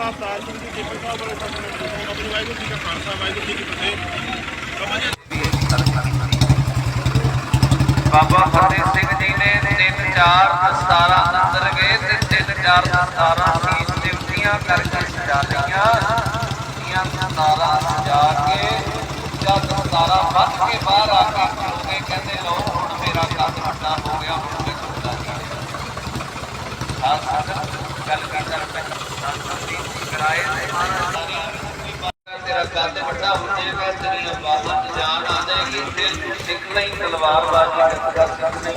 Avtar Singh ji tipper ਸਾਹਿਬ ਵਾਲੇ ਪਾਸੇ ਆਪਣੀ ਵਾਹਿਗੁਰੂ ਜੀ ਕਾ ਖਾਲਸਾ, ਵਾਹਿਗੁਰੂ ਜੀ ਕੀ ਫਤਿਹ। ਬਾਬਾ ਜੀ ਫਤਿਹ ਸਿੰਘ ਜੀ ਨੇ ਤਿੰਨ ਚਾਰ ਦਸਤਾਰਾਂ ਅੰਦਰ ਗਏ ਤੇ ਤਿੰਨ ਚਾਰ ਦਸਤਾਰਾਂ ਸੀਸ ਦੇ ਉੱਤੀਆਂ ਕਰਕੇ ਸਜਾ ਲਈਆਂ। ਦੀਆਂ ਦਸਤਾਰਾਂ ਸਜਾ ਕੇ ਜਦ ਦਸਤਾਰਾਂ ਵੱਧ ਕੇ ਬਾਹਰ ਆ ਕੇ ਖਲੋਗੇ ਕਹਿੰਦੇ ਲੋ ਹੁਣ ਮੇਰਾ ਕੱਦ ਵੱਡਾ ਹੋ ਗਿਆ ਹੁਣ ਮੈਂ ਖੁਦਾ ਜੀ ਖਾਸ ਕਰ ਗੱਲ ਕਰ ਕਰ ਸੰਸਦੀ ਕਰਾਏ ਤੇ ਮਹਾਰਾਜ ਤੇਰਾ ਕੱਦ ਵੱਡਾ ਹੋ ਜਾਏਗਾ ਤੇਰੀ ਇਬਾਦਤ ਜਾਨ ਆ ਜਾਏਗੀ ਦਿਲ ਨੂੰ ਸਿੱਖਣਾ ਹੀ ਤਲਵਾਰਬਾਜ਼ੀ ਕਰਦਾ ਸਿੱਖਣਾ ਹੀ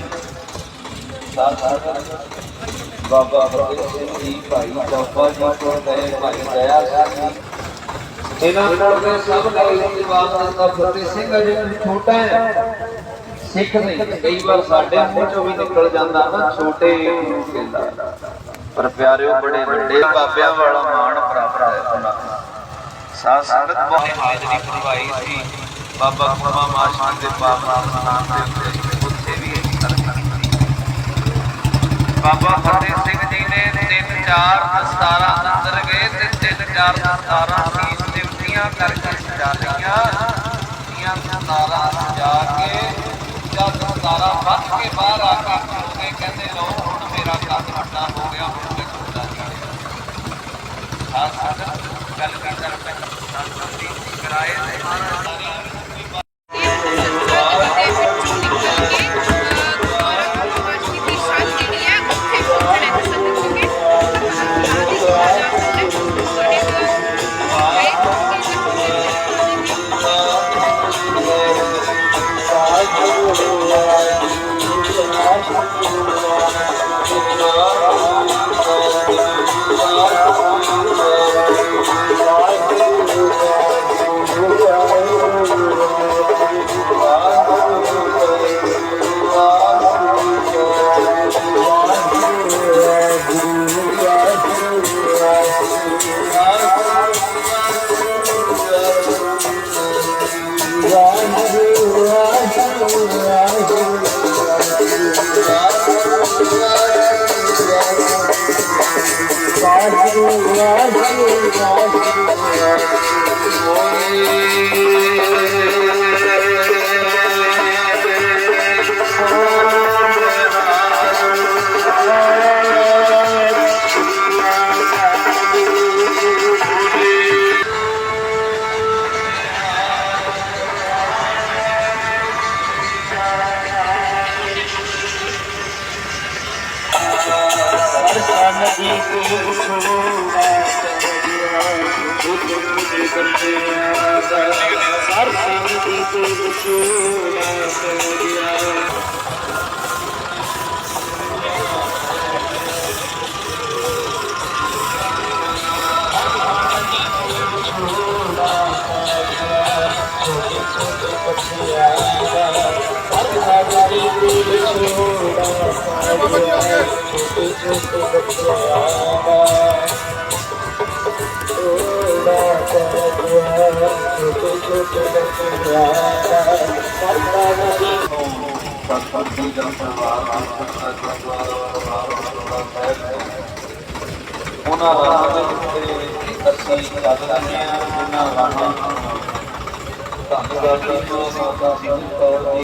ਸਾਥ ਬਾਬਾ ਫਤਿਹ ਸਿੰਘ ਜੀ ਭਾਈ ਬਾਬਾ ਜੀ ਕੋਲ ਗਏ ਭਾਈ ਦਇਆ ਸਿੰਘ ਜੀ ਇਹਨਾਂ ਕੋਲ ਦੇ ਸਭ ਨੇ ਜਵਾਬ ਦਿੱਤਾ ਫਤਿਹ ਸਿੰਘ ਅਜੇ ਛੋਟਾ ਹੈ। ਸਿੱਖ ਨਹੀਂ, ਕਈ ਵਾਰ ਸਾਡੇ ਮੂੰਹ ਚੋਂ ਵੀ ਨਿਕਲ ਜਾਂਦਾ ਨਾ, ਛੋਟੇ ਨੂੰ ਕਹਿੰਦਾ। ਪਰ ਪਿਆਰਿਓ, ਬੜੇ ਵੱਡੇ ਬਾਬਿਆਂ ਵਾਲਾ ਮਾਣ ਪ੍ਰਾਪਤ ਹੈ ਉਹਨਾਂ ਨੂੰ ਸਾਧ ਸੰਗਤ ਬਹੁਤ ਹਾਜ਼ਰੀ ਭਰਵਾਈ ਸੀ। ਬਾਬਾ ਕੁਰਮਾ ਮਾਸ਼ਾਂ ਦੇ ਪਾਵਨ ਸਥਾਨ ਦੇ ਉੱਤੇ ਉੱਥੇ ਵੀ ਇਹ ਕਰਨਾ ਬਾਬਾ ਫਤਿਹ ਸਿੰਘ ਜੀ ਨੇ ਤਿੰਨ ਚਾਰ ਦਸਤਾਰਾਂ ਅੰਦਰ ਗਏ ਤੇ ਤਿੰਨ ਚਾਰ ਦਸਤਾਰਾਂ ਸੀਸ ਦੇ ਕਰਕੇ ਸਜਾ ਲਈਆਂ। ਦੀਆਂ ਦਸਤਾਰਾਂ ਸਜਾ ਕੇ ਜਦ ਦਸਤਾਰਾਂ ਵੱਧ ਕੇ ਬਾਹਰ ਆ ਕੇ ਖਲੋਗੇ ਕਹਿੰਦੇ ਲੋ ਹੁਣ ਮੇਰਾ ਕੱਦ ਵੱਡਾ ਹੋ ਗਿਆ ਜੀ ਖਾਸ ਗੱਲ ਕਰ ਕਰ ਸੰਸਦੀ ਕਰਾਏ ਤੇ ਮਹਾਰਾਜ ਸਤਿਗੁਰੂ ਜੀ ਦਾ ਪਰਿਵਾਰ ਉਹਨਾਂ ਰਾਹਾਂ ਦੇ ਉੱਤੇ ਅਸੀਂ ਚੱਲ ਰਹੇ ਹਾਂ ਉਹਨਾਂ ਰਾਹਾਂ ਧੰਨਵਾਦ ਜੀ, ਮਾਤਾ ਸਿੰਘ ਕੌਰ ਜੀ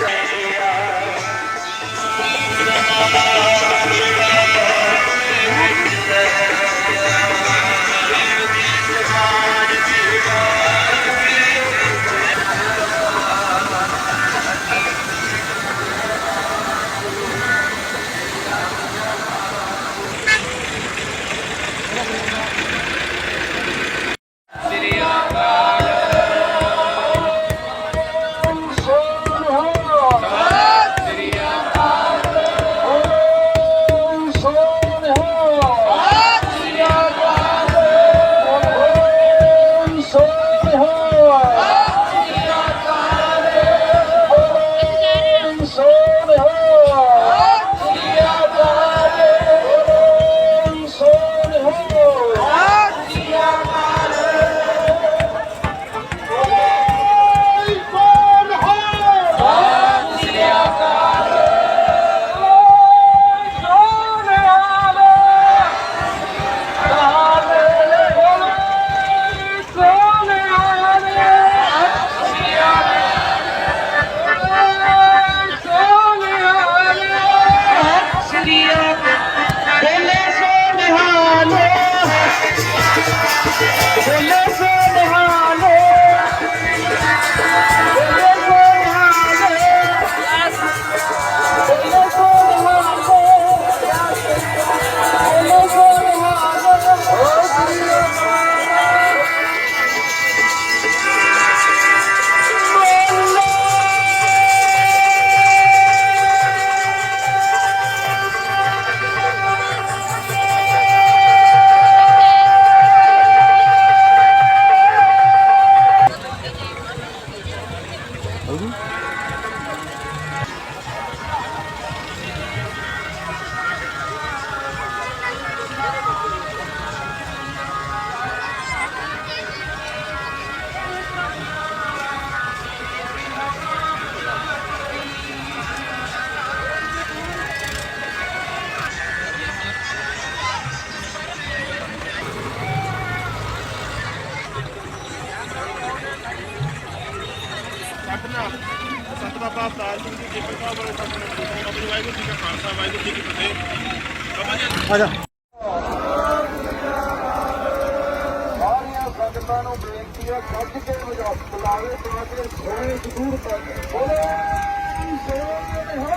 ਬਾਬਾ ਅਵਤਾਰ ਸਿੰਘ ਜੀ ਜੇਪੀ ਸਾਹਿਬ ਵਾਲੇ ਸਾਹਮਣੇ ਬਾਬਾ ਜੀ ਵਾਹਿਗੁਰੂ ਜੀ ਕਾ ਖਾਲਸਾ ਵਾਹਿਗੁਰੂ ਜੀ ਕੀ ਫਤਿਹ। ਬਾਬਾ ਜੀ ਆਜਾ। ਸੰਗਤਾਂ ਨੂੰ ਬੇਨਤੀ ਹੈ ਕੱਢ ਕੇ ਵਜਾਓ ਬੁਲਾਵੇ ਪਾ ਕੇ ਸੋਹਣੇ ਜ਼ਰੂਰ ਪਾ ਕੇ ਬੋਲੇ ਸੋਹਣੇ ਹੋ